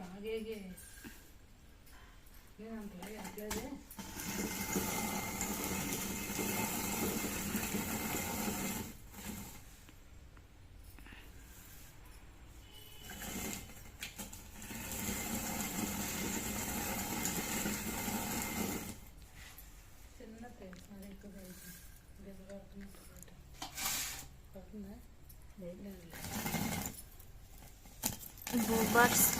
బాగా ఎగే నేను అంతలా ఎగలేదే చిన్న place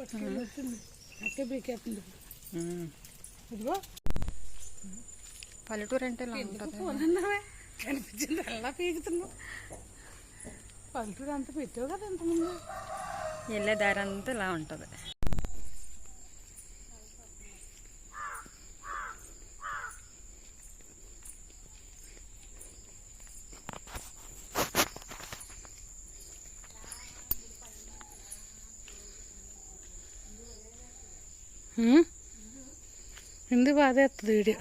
అక్కే బీకేస్తుంది. ఇదిగో. పల్లెటూరు అంటే కనిపించింది. అలా పీకుతున్నావు పల్లెటూరు అంతా పెట్టావు కదా ఇంతకుముందు? వెళ్ళే దారి అంతా ఇలా ఉంటుంది. ఇందు బాధేస్తుంది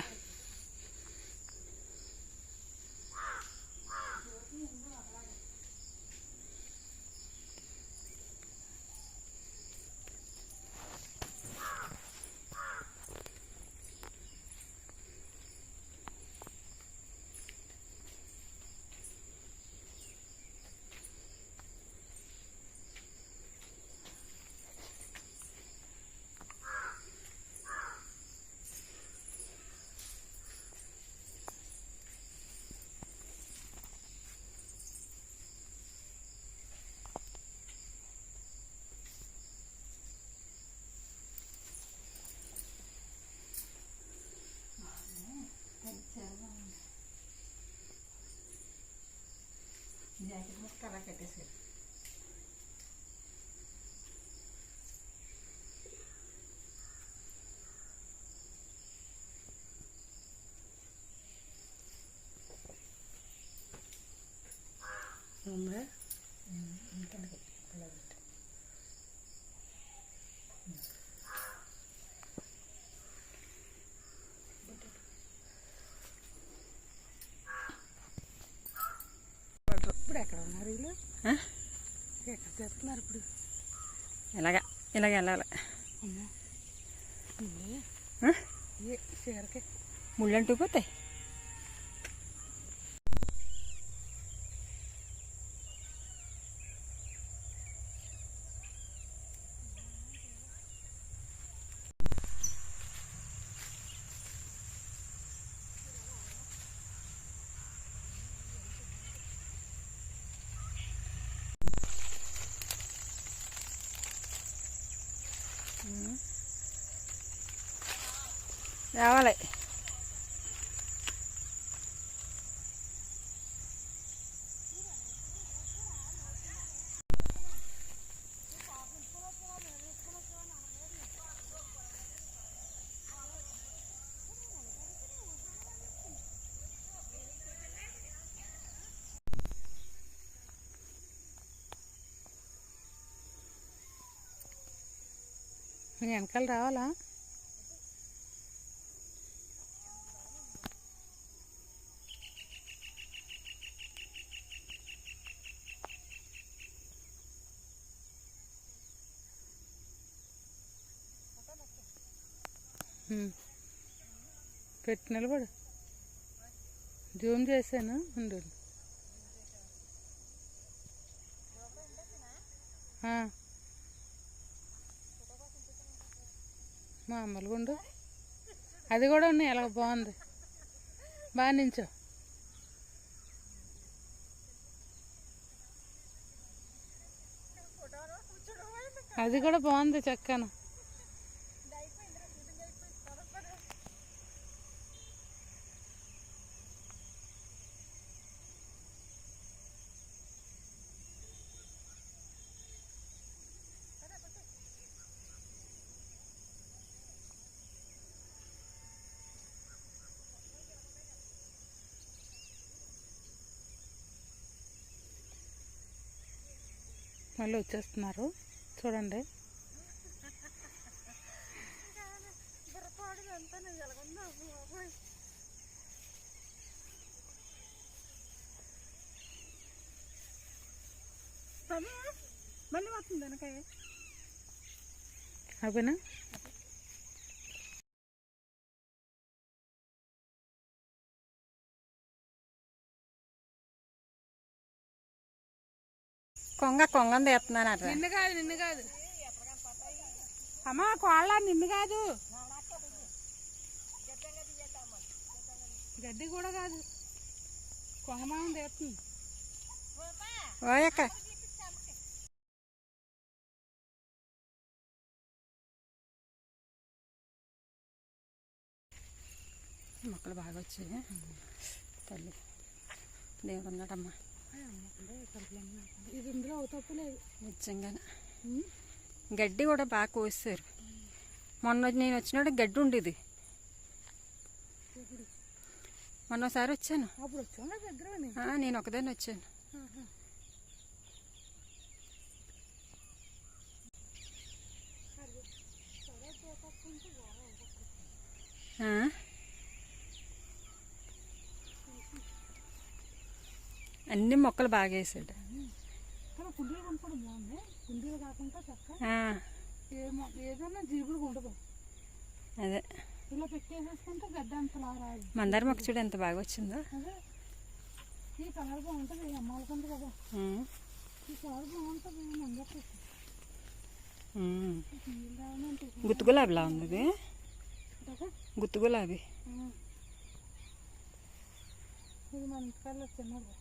వీడియో అమ్మే ఇప్పుడు ఎక్కడ ఉన్నారు వీళ్ళు ఆ? ఎక్కడ చేస్తున్నారు ఇప్పుడు ఇలాగ ఇలాగ వెళ్ళాలి అమ్మో ఇవే ఆ? ఏ చీరకే ముళ్ళు అంటూ పోతాయి రావాలి మీ వెనకాల రావాలా పెట్టి నిలబడు. జూమ్ చేశాను ఉండు. మా మామూలుగా ఉండు. అది కూడా ఉన్నాయి ఎలా బాగుంది. బాగా నించో. అది కూడా బాగుంది చక్కను. మళ్ళీ వచ్చేస్తున్నారు. చూడండి. మళ్ళీ కొంగ కొంగం తీస్తున్నాను అట్లా నిన్ను కాదు నిన్ను కాదు. అమ్మా కోళ్ళ నిన్ను కాదు. గడ్డి కూడా కాదు. కొంగమానం తీస్తుంది. ఓయక్క మొక్కలు బాగా వచ్చాయి. తల్లి. దేవుడు ఉన్నాడమ్మా. ఇది ఇందులో తప్పు లేదు. నిజంగానే? గడ్డి కూడా బాగా కోసారు మొన్న నేను వచ్చినప్పుడు గడ్డి ఉండేది. మొన్న ఒకసారి వచ్చాను. నేను ఒకదాన్ని వచ్చాను. ఆ? అన్ని మొక్కలు బాగా వేసాడు అదే. మందార మొక్క చూడు ఎంత బాగా వచ్చిందో. గుత్తు గులాబీలా ఉంది గుత్తు గులాబీ ఆ. ఇది మన ఇంటికాడలో చిన్నది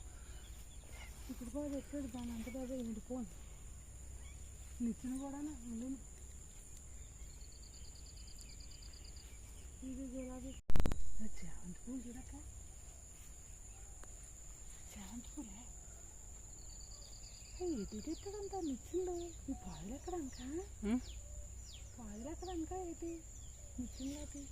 ఇప్పుడు కూడా పెట్టాడు దాని అంత బాగా ఎండిపోయింది నిచ్చిన కూడా మళ్ళీ ఇది గులాబీ. అది చామంతి పూలు చూడక చామంతి పూలే? ఏది ఎక్కడంత నిచ్చిండు ఈ పాదులు ఎక్కడ అంక ఉమ్, పాదులు ఎక్కడ అంక ఏంటి నిచ్చింది ఈ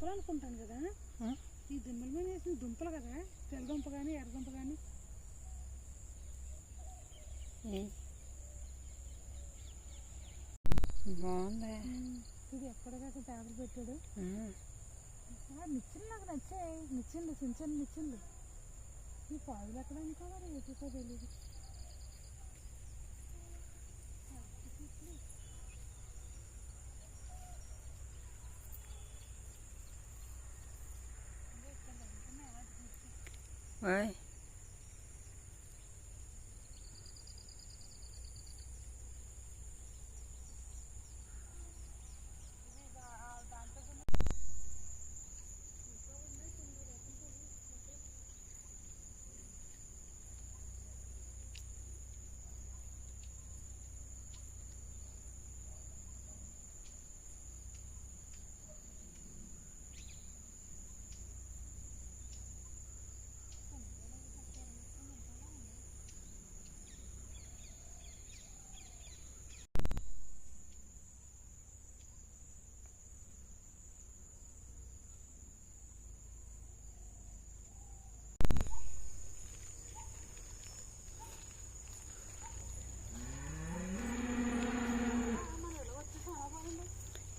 దుంపలు అనుకుంటాను కదా? ఈ దుంపల మీద వేసిన దుంపలు కదా తెల్ల దుంప కానీ ఎర్ర దుంప కానీ. బాగుంది ఇది ఎక్కడికక్కడ చేపలు పెట్టాడు? నిచ్చెలు నాకు నచ్చాయి. నిచ్చెలు చిన్న చిన్న నిచ్చెలు ఈ పాదులు ఎక్కడ అనుకో మరి ఎటుకో తెలియదు 喂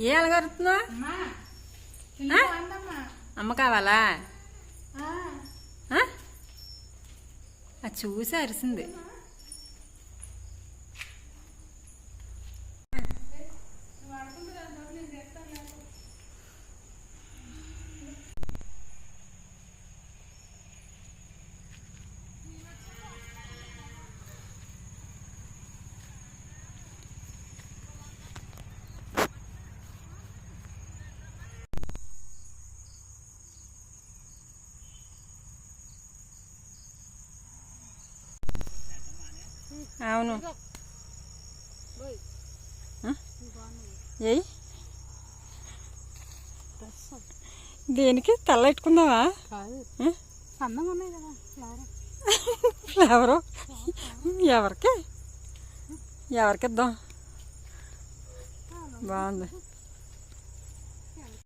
ఏ అలగరుతున్నావు అమ్మా కావాలా? అది చూసి అరిసింది. అవును. ఏయ్. దేనికి? తల? అందంగా ఉన్నాయి కదా ఫ్లవర్. ఫ్లేవరు? ఎవరికి? ఎవరికి ఇద్దాం? బాగుంది.